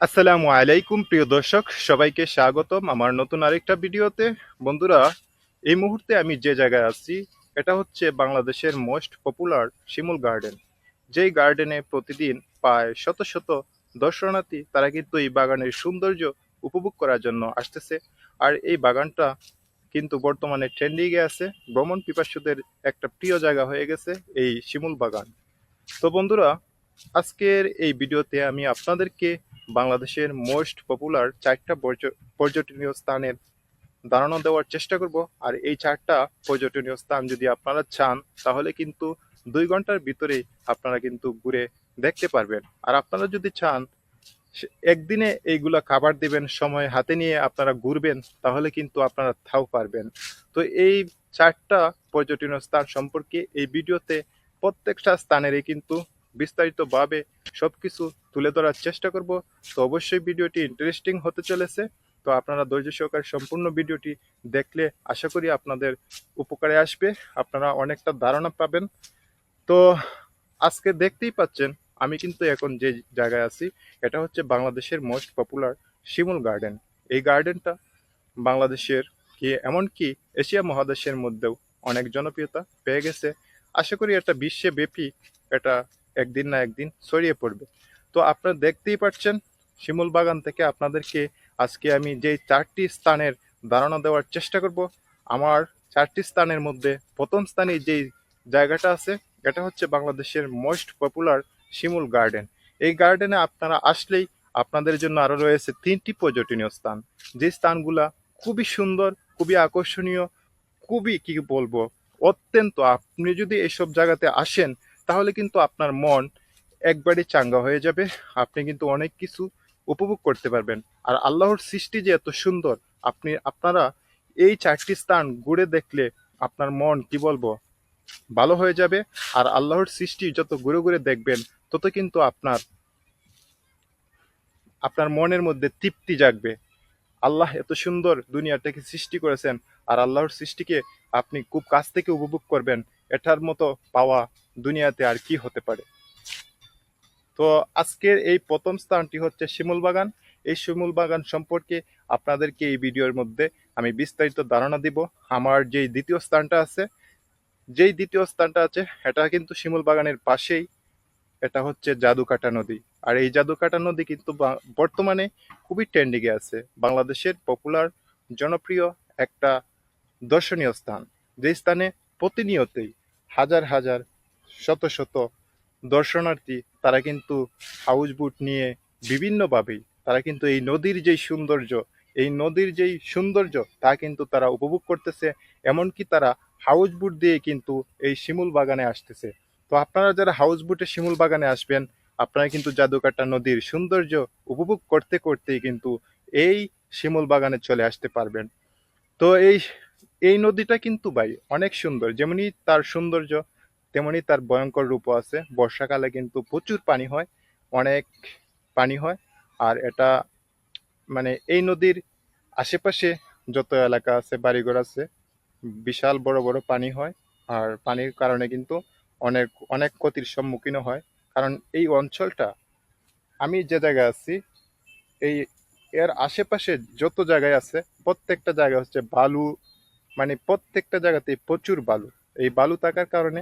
আসসালামু আলাইকুম, প্রিয় দর্শক, সবাইকে স্বাগতম আমার নতুন আরেকটা ভিডিওতে। বন্ধুরা, এই মুহূর্তে আমি যে জায়গায় আছি, এটা হচ্ছে বাংলাদেশের মোস্ট পপুলার শিমুল গার্ডেন। যেই গার্ডেনে প্রতিদিন প্রায় শত শত দর্শনার্থী, তারা কিন্তু এই বাগানের সৌন্দর্য উপভোগ করার জন্য আসতেছে। আর এই বাগানটা কিন্তু বর্তমানে ট্রেন্ডিংয়ে আছে। ভ্রমণ পিপাসুদের একটা প্রিয় জায়গা হয়ে গেছে এই শিমুল বাগান। তো বন্ধুরা, আজকের এই ভিডিওতে আমি আপনাদেরকে বাংলাদেশের মোস্ট পপুলার চারটা পর্য- পর্যটনীয় স্থানের ধারণা দেওয়ার চেষ্টা করব। আর এই চারটা পর্যটনীয় স্থান যদি আপনারা চান, তাহলে কিন্তু দুই ঘণ্টার ভিতরে আপনারা কিন্তু ঘুরে দেখতে পারবেন। আর আপনারা যদি চান একদিনে এইগুলা খাবার দিবেন, সময় হাতে নিয়ে আপনারা ঘুরবেন, তাহলে কিন্তু আপনারা তাও পারবেন। তো এই চারটা পর্যটনীয় স্থান সম্পর্কে এই ভিডিওতে প্রত্যেকটা স্থানেরই কিন্তু বিস্তারিতভাবে সব কিছু তুলে ধরার চেষ্টা করব। তো অবশ্যই ভিডিওটি ইন্টারেস্টিং হতে চলেছে। তো আপনারা ধৈর্য সহকারে সম্পূর্ণ ভিডিওটি দেখলে আশা করি আপনাদের উপকারে আসবে। আপনারা অনেকটা ধারণা পাবেন। তো আজকে দেখতেই পাচ্ছেন, আমি কিন্তু এখন যে জায়গায় আছি, এটা হচ্ছে বাংলাদেশের মোস্ট পপুলার শিমুল গার্ডেন এই গার্ডেনটা বাংলাদেশের কি, এমনকি এশিয়া মহাদেশের মধ্যেও অনেক জনপ্রিয়তা পেয়ে গেছে। আশা করি এটা বিশ্বে ব্যাপী এটা একদিন না একদিন ছড়িয়ে পড়বে। তো আপনারা দেখতেই পাচ্ছেন, শিমুল বাগান থেকে আপনাদেরকে আজকে আমি যে চারটি স্থানের ধারণা দেওয়ার চেষ্টা করব, আমার চারটি স্থানের মধ্যে প্রথম স্থানে যেই জায়গাটা আছে, এটা হচ্ছে বাংলাদেশের মোস্ট পপুলার শিমুল গার্ডেন। এই গার্ডেনে আপনারা আসলেই আপনাদের জন্য আরও রয়েছে তিনটি পর্যটনীয় স্থান। যে স্থানগুলা খুবই সুন্দর, খুবই আকর্ষণীয়, খুবই কি বলব, অত্যন্ত আপনি যদি এইসব জায়গাতে আসেন তাহলে কিন্তু আপনার মন একবারে চাঙ্গা হয়ে যাবে। আপনি কিন্তু অনেক কিছু উপভোগ করতে পারবেন। আর আল্লাহর সৃষ্টি যে এত সুন্দর, আপনি, আপনারা এই চারটি স্থান ঘুরে দেখলে আপনার মন, কি বলব, ভালো হয়ে যাবে। আর আল্লাহর সৃষ্টি যত ঘুরে ঘুরে দেখবেন, তত কিন্তু আপনার আপনার মনের মধ্যে তৃপ্তি জাগবে। আল্লাহ এত সুন্দর দুনিয়াটাকে সৃষ্টি করেছেন, আর আল্লাহর সৃষ্টিকে আপনি খুব কাছ থেকে উপভোগ করবেন। এটার মতো পাওয়া দুনিয়াতে আর কি হতে পারে? তো আজকের এই প্রথম স্থানটি হচ্ছে শিমুল বাগান। এই শিমুল বাগান সম্পর্কে আপনাদেরকে এই ভিডিওর মধ্যে আমি বিস্তারিত ধারণা দিব। আমার যেই দ্বিতীয় স্থানটা আছে, যেই দ্বিতীয় স্থানটা আছে, এটা কিন্তু শিমুল বাগানের পাশেই। এটা হচ্ছে জাদুকাটা নদী। আর এই জাদুকাটা নদী কিন্তু বর্তমানে খুবই ট্রেন্ডিংয়ে আছে। বাংলাদেশের পপুলার জনপ্রিয় একটা দর্শনীয় স্থান। যে স্থানে প্রতিনিয়তই হাজার হাজার শত শত দর্শনার্থী, তারা কিন্তু হাউস বুট নিয়ে বিভিন্নভাবেই, তারা কিন্তু এই নদীর যেই সৌন্দর্য, এই নদীর যেই সৌন্দর্য, তা কিন্তু তারা উপভোগ করতেছে। এমনকি তারা হাউস বুট দিয়ে কিন্তু এই শিমুল বাগানে আসতেছে। তো আপনারা যারা হাউস বুটে শিমুল বাগানে আসবেন, আপনারা কিন্তু জাদুকাটা নদীর সৌন্দর্য উপভোগ করতে করতেই কিন্তু এই শিমুল বাগানে চলে আসতে পারবেন। তো এই এই নদীটা কিন্তু ভাই অনেক সুন্দর যেমনি তার সৌন্দর্য তেমনি তার ভয়ঙ্কর রূপও আছে। বর্ষাকালে কিন্তু প্রচুর পানি হয়, অনেক পানি হয়। আর এটা মানে এই নদীর আশেপাশে যত এলাকা আছে, বাড়িঘর আছে, বিশাল বড় বড় পানি হয়। আর পানির কারণে কিন্তু অনেক অনেক ক্ষতির সম্মুখীন হয়। কারণ এই অঞ্চলটা, আমি যে জায়গায় আছি, এই এর আশেপাশে যত জায়গায় আছে, প্রত্যেকটা জায়গা হচ্ছে বালু মানে প্রত্যেকটা জায়গাতেই প্রচুর বালু। এই বালু থাকার কারণে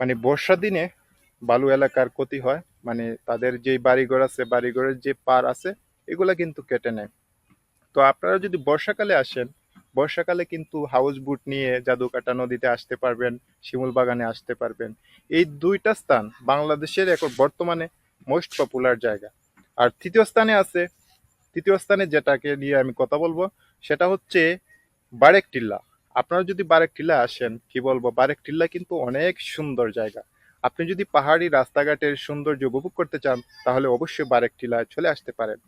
মানে বর্ষা দিনে বালু এলাকার ক্ষতি হয়। মানে তাদের যে বাড়িঘর আছে, বাড়িঘরের যে পার আছে, এগুলা কিন্তু কেটে নেয়। তো আপনারা যদি বর্ষাকালে আসেন, বর্ষাকালে কিন্তু হাউস বুট নিয়ে জাদুকাটা নদীতে আসতে পারবেন, শিমুল বাগানে আসতে পারবেন। এই দুইটা স্থান বাংলাদেশের এখন বর্তমানে মোস্ট পপুলার জায়গা। আর তৃতীয় স্থানে আছে, তৃতীয় স্থানে যেটাকে নিয়ে আমি কথা বলব, সেটা হচ্ছে বারেক টিল্লা। আপনারা যদি বারেক টিল্লা আসেন, কি বলব, বারেক টিল্লা কিন্তু অনেক সুন্দর জায়গা। আপনি যদি পাহাড়ি রাস্তাঘাটের সৌন্দর্য উপভোগ করতে চান, তাহলে অবশ্যই বারেক টিলায় চলে আসতে পারেন।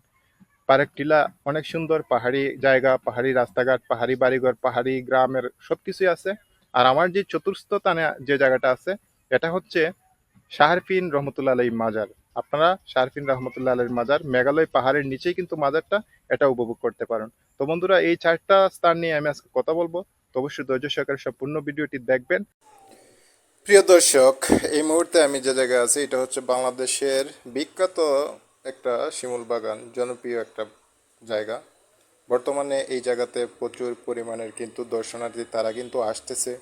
বারেক টিলা অনেক সুন্দর পাহাড়ি জায়গা, পাহাড়ি রাস্তাঘাট, পাহাড়ি বাড়িঘর, পাহাড়ি গ্রামের সবকিছুই আছে। আর আমার যে চতুর্থ স্থানে যে জায়গাটা আছে, এটা হচ্ছে শাহরফিন রহমতুল্লাহ আলাই মাজার। আপনারা শাহরফিন রহমতুল্লাহ আলাইর মাজার মেঘালয় পাহাড়ের নিচেই কিন্তু মাজারটা, এটা উপভোগ করতে পারেন। তো বন্ধুরা, এই চারটা স্থান নিয়ে আমি আজকে কথা বলব। তো অবশ্যই ধৈর্য সহকারে সম্পূর্ণ ভিডিওটি দেখবেন। প্রিয় দর্শক, এই মুহূর্তে আমি যে জায়গায় আছি, এটা হচ্ছে বাংলাদেশের বিখ্যাত একটা শিমুল বাগান, জনপ্রিয় একটা জায়গা। বর্তমানে এই জায়গাতে প্রচুর পরিমাণের কিন্তু দর্শনার্থী তারা কিন্তু আসতেছে।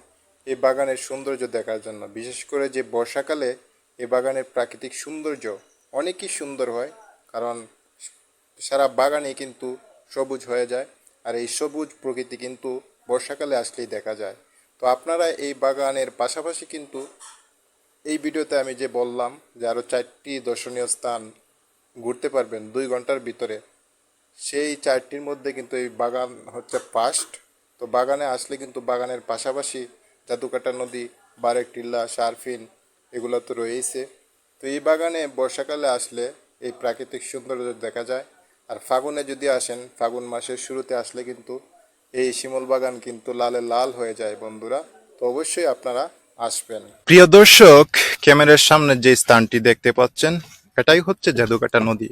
এই বাগানের সৌন্দর্য দেখার জন্য, বিশেষ করে যে বর্ষাকালে এই বাগানের প্রাকৃতিক সৌন্দর্য অনেকই সুন্দর হয়, কারণ সারা বাগানে কিন্তু সবুজ হয়ে যায়। আর এই সবুজ প্রকৃতি কিন্তু বর্ষাকালে আসলেই দেখা যায়। তো আপনারা এই বাগানের পাশাপাশি কিন্তু এই ভিডিওতে আমি যে বললাম যে আরও চারটি দর্শনীয় স্থান ঘুরতে পারবেন দুই ঘণ্টার ভিতরে, সেই চারটির মধ্যে কিন্তু এই বাগান হচ্ছে ফার্স্ট তো বাগানে আসলে কিন্তু বাগানের পাশাপাশি জাদুকাটা নদী, বারেক টিল্লা শারফিন এগুলো তো রয়েছে তো এই বাগানে বর্ষাকালে আসলে এই প্রাকৃতিক সৌন্দর্য দেখা যায়। আর ফাগুনে যদি আসেন, ফাগুন মাসের শুরুতে আসলে কিন্তু এই শিমল বাগান কিন্তু লালে লাল হয়ে যায়, বন্ধুরা। তো অবশ্যই আপনারা আসবেন। প্রিয় দর্শক, ক্যামেরার সামনে যে স্থানটি দেখতে পাচ্ছেন, এটাই হচ্ছে জাদুকাটা নদী।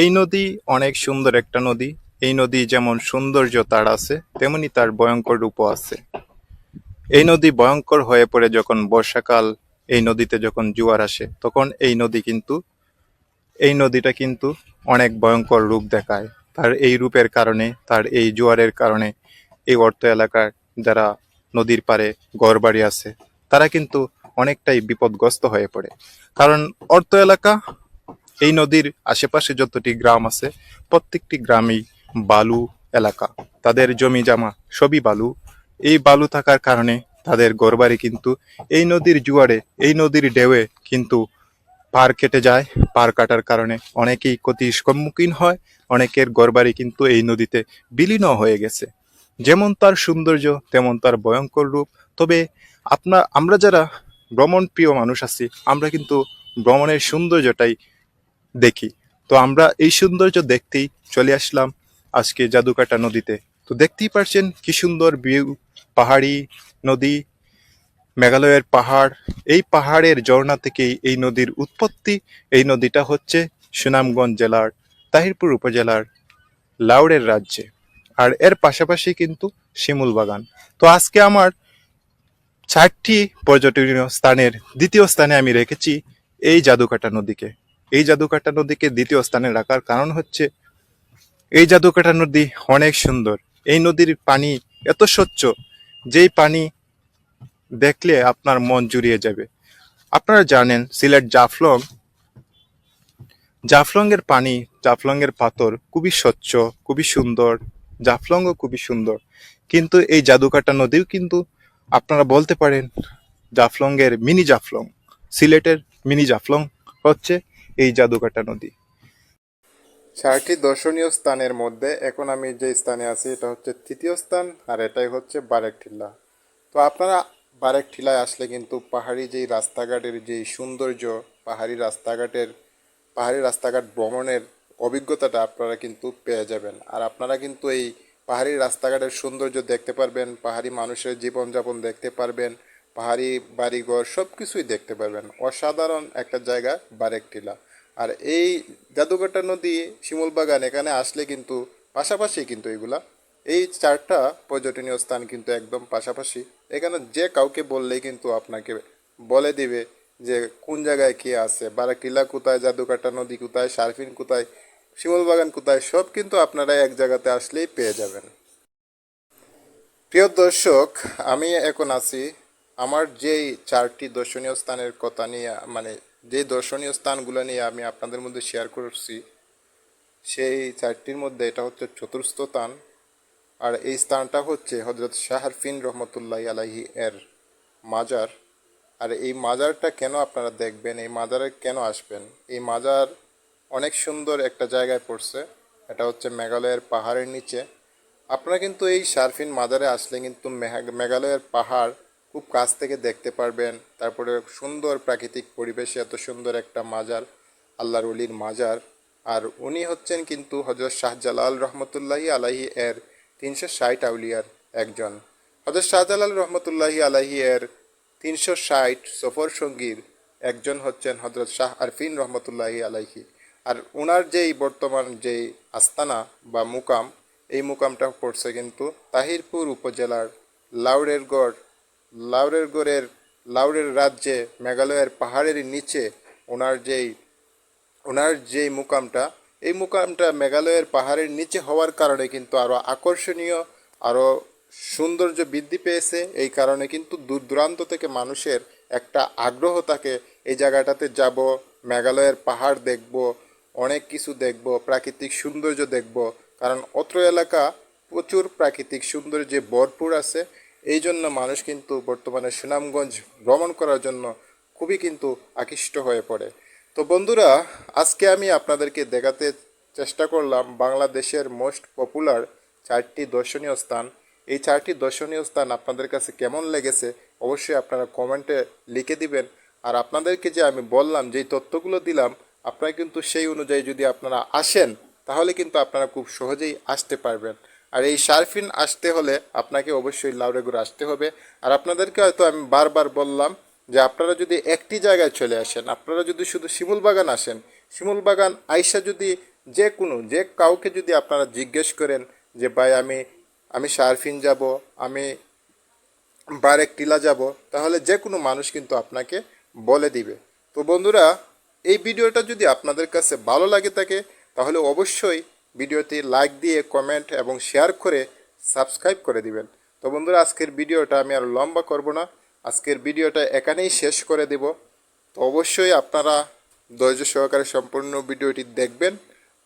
এই নদী অনেক সুন্দর একটা নদী। এই নদী যেমন সৌন্দর্য তার আছে, তেমনি তার ভয়ঙ্কর রূপও আছে। এই নদী ভয়ঙ্কর হয়ে পড়ে যখন বর্ষাকাল, এই নদীতে যখন জোয়ার আসে, তখন এই নদী কিন্তু, এই নদীটা কিন্তু অনেক ভয়ঙ্কর রূপ দেখায়। তার এই রূপের কারণে, তার এই জোয়ারের কারণে এই অর্থ এলাকার যারা নদীর পারে ঘরবাড়ি আছে, তারা কিন্তু অনেকটাই বিপদগ্রস্ত হয়ে পড়ে। কারণ অর্থ এলাকা, এই নদীর আশেপাশে যতটি গ্রাম আছে, প্রত্যেকটি গ্রামেই বালু এলাকা। তাদের জমি জামা সবই বালু। এই বালু থাকার কারণে তাদের ঘরবাড়ি কিন্তু এই নদীর জুয়ারে, এই নদীর ঢেউয়ে কিন্তু পার কেটে যায়, পার কাটার কারণে অনেকেই ক্ষতির সম্মুখীন হয়, অনেকের ঘরবাড়ি কিন্তু এই নদীতে বিলীন হয়ে গেছে। যেমন তার সৌন্দর্য, তেমন তার ভয়ঙ্কর রূপ। তবে আপনার আমরা যারা ভ্রমণ প্রিয় মানুষ আছি, আমরা কিন্তু ভ্রমণের সৌন্দর্যটাই দেখি। তো আমরা এই সৌন্দর্য দেখতেই চলে আসলাম আজকে জাদুকাটা নদীতে। তো দেখতেই পারছেন কি সুন্দর ভিউ পাহাড়ি নদী মেঘালয়ের পাহাড়, এই পাহাড়ের ঝর্ণা থেকেই এই নদীর উৎপত্তি। এই নদীটা হচ্ছে সুনামগঞ্জ জেলার, তাহিরপুর উপজেলার লাউড়ের রাজ্যে। আর এর পাশাপাশি কিন্তু শিমুল বাগান। তো আজকে আমার চারটি পর্যটনীয় স্থানের দ্বিতীয় স্থানে আমি রেখেছি এই জাদুকাটা নদীকে। এই জাদুকাটা নদীকে দ্বিতীয় স্থানে রাখার কারণ হচ্ছে, এই জাদুকাটা নদী অনেক সুন্দর। এই নদীর পানি এত স্বচ্ছ, যেই পানি দেখলে আপনার মন জুড়িয়ে যাবে। আপনারা জানেন, সিলেট জাফলং জাফলং এর পানি জাফলং এর পাথর খুবই স্বচ্ছ, খুবই সুন্দর, জাফলংও খুবই সুন্দর। কিন্তু এই জাদুকাটা নদীও কিন্তু আপনারা বলতে পারেন জাফলং এর মিনি জাফলং, সিলেটের মিনি জাফলং হচ্ছে এই জাদুকাটা নদী। চারটি দর্শনীয় স্থানের মধ্যে এখন আমি যে স্থানে আছি, এটা হচ্ছে তৃতীয় স্থান আর এটাই হচ্ছে বারেক টিলা তো আপনারা বারেক টিলায় আসলে কিন্তু পাহাড়ি যেই রাস্তাঘাটের যেই সৌন্দর্য, পাহাড়ি রাস্তাঘাটের, পাহাড়ি রাস্তাঘাট ভ্রমণের অভিজ্ঞতাটা আপনারা কিন্তু পেয়ে যাবেন। আর আপনারা কিন্তু এই পাহাড়ি রাস্তাঘাটের সৌন্দর্য দেখতে পারবেন, পাহাড়ি মানুষের জীবনযাপন দেখতে পারবেন, পাহাড়ি বাড়িঘর সব কিছুই দেখতে পারবেন। অসাধারণ একটা জায়গা বারেক টিলা আর এই জাদুঘাটা নদী শিমুল বাগান এখানে আসলে কিন্তু পাশাপাশি কিন্তু এগুলা এই চারটা পর্যটনীয় স্থান কিন্তু একদম পাশাপাশি। এখানে যে কাউকে বললেই কিন্তু আপনাকে বলে দিবে যে কোন জায়গায় কি আছে, বারাকিলা কোথায় জাদুকাটা নদী কোথায় শারফিন কোথায় শিমুল বাগান কোথায়, সব কিন্তু আপনারা এক জায়গাতে আসলেই পেয়ে যাবেন। প্রিয় দর্শক, আমি এখন আছি আমার যেই চারটি দর্শনীয় স্থানের কথা নিয়ে মানে যে দর্শনীয় স্থানগুলো নিয়ে আমি আপনাদের মধ্যে শেয়ার করছি, সেই চারটির মধ্যে এটা হচ্ছে চতুর্থ স্থান। আর এই স্থানটা হচ্ছে হজরত শাহরফিন রহমতুল্লাহ আলাহি এর মাজার। আর এই মাজারটা কেন আপনারা দেখবেন? এই মাজারে কেন আসবেন? এই মাজার অনেক সুন্দর একটা জায়গায় পড়ছে। এটা হচ্ছে মেঘালয়ের পাহাড়ের নিচে। আপনারা কিন্তু এই শারফিন মাজারে আসলে কিন্তু মেঘা- মেঘালয়ের পাহাড় খুব কাছ থেকে দেখতে পারবেন। তারপরে সুন্দর প্রাকৃতিক পরিবেশে এত সুন্দর একটা মাজার, আল্লাহর অলির মাজার। আর উনি হচ্ছেন কিন্তু হজরত শাহজালাল রহমতুল্লাহি আলাহি এর তিনশো ষাট আউলিয়ার একজন। হজরত শাহজালাল রহমতুল্লাহি আলাহি এর তিনশো ষাট সফর সঙ্গীর একজন হচ্ছেন হজরত শাহ আরফিন রহমতুল্লাহি আলাইহি। আর ওনার যেই বর্তমান যেই আস্তানা বা মুকাম, এই মুকামটা পড়ছে কিন্তু তাহিরপুর উপজেলার লাউড়ের গড় লাউড়ের গড়ের লাউড়ের রাজ্যে মেঘালয়ের পাহাড়ের নিচে ওনার যেই ওনার যেই মুকামটা এই মুকামটা মেঘালয়ের পাহাড়ের নিচে হওয়ার কারণে কিন্তু আরও আকর্ষণীয় আরও সৌন্দর্য বৃদ্ধি পেয়েছে। এই কারণে কিন্তু দূর দূরান্ত থেকে মানুষের একটা আগ্রহ থাকে, এই জায়গাটাতে যাব, মেঘালয়ের পাহাড় দেখব, অনেক কিছু দেখব, প্রাকৃতিক সৌন্দর্য দেখব। কারণ অত্র এলাকা প্রচুর প্রাকৃতিক সৌন্দর্যে ভরপুর আছে। এই জন্য মানুষ কিন্তু বর্তমানে সুনামগঞ্জ ভ্রমণ করার জন্য খুবই কিন্তু আকৃষ্ট হয়ে পড়ে। তো বন্ধুরা, আজকে আমি আপনাদেরকে দেখাতে চেষ্টা করলাম বাংলাদেশের মোস্ট পপুলার চারটি দর্শনীয় স্থান। এই চারটি দর্শনীয় স্থান আপনাদের কাছে কেমন লেগেছে অবশ্যই আপনারা কমেন্টে লিখে দিবেন। আর আপনাদেরকে যে আমি বললাম, যেই তথ্যগুলো দিলাম, আপনারা কিন্তু সেই অনুযায়ী যদি আপনারা আসেন, তাহলে কিন্তু আপনারা খুব সহজেই আসতে পারবেন। আর এই শারফিন আসতে হলে আপনাকে অবশ্যই লাউরেগুড় আসতে হবে। আর আপনাদেরকে হয়তো আমি বারবার বললাম যে আপনারা যদি একটি জায়গায় চলে আসেন, আপনারা যদি শুধু শিমুল বাগান আসেন, শিমুল বাগান আইসা যদি যে কোনো, যে কাউকে যদি আপনারা জিজ্ঞেস করেন যে, ভাই, আমি আমি শারফিন যাব, আমি বারেক টিলা যাব, তাহলে যে কোনো মানুষ কিন্তু আপনাকে বলে দিবে। তো বন্ধুরা, এই ভিডিওটা যদি আপনাদের কাছে ভালো লাগে থাকে, তাহলে অবশ্যই ভিডিওতে লাইক দিয়ে কমেন্ট এবং শেয়ার করে সাবস্ক্রাইব করে দিবেন। তো বন্ধুরা, আজকের ভিডিওটা আমি আর লম্বা করব না। আজকের ভিডিওটা এখানেই শেষ করে দেব। তো অবশ্যই আপনারা ধৈর্য সহকারে সম্পূর্ণ ভিডিওটি দেখবেন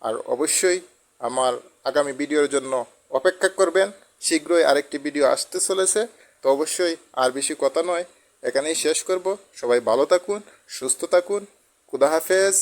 আর অবশ্যই আমার আগামী ভিডিওর জন্য অপেক্ষা করবেন। শীঘ্রই আরেকটি ভিডিও আসতে চলেছে। তো অবশ্যই আর বেশি কথা নয়, এখানেই শেষ করব। সবাই ভালো থাকুন, সুস্থ থাকুন। খুদা হাফেজ।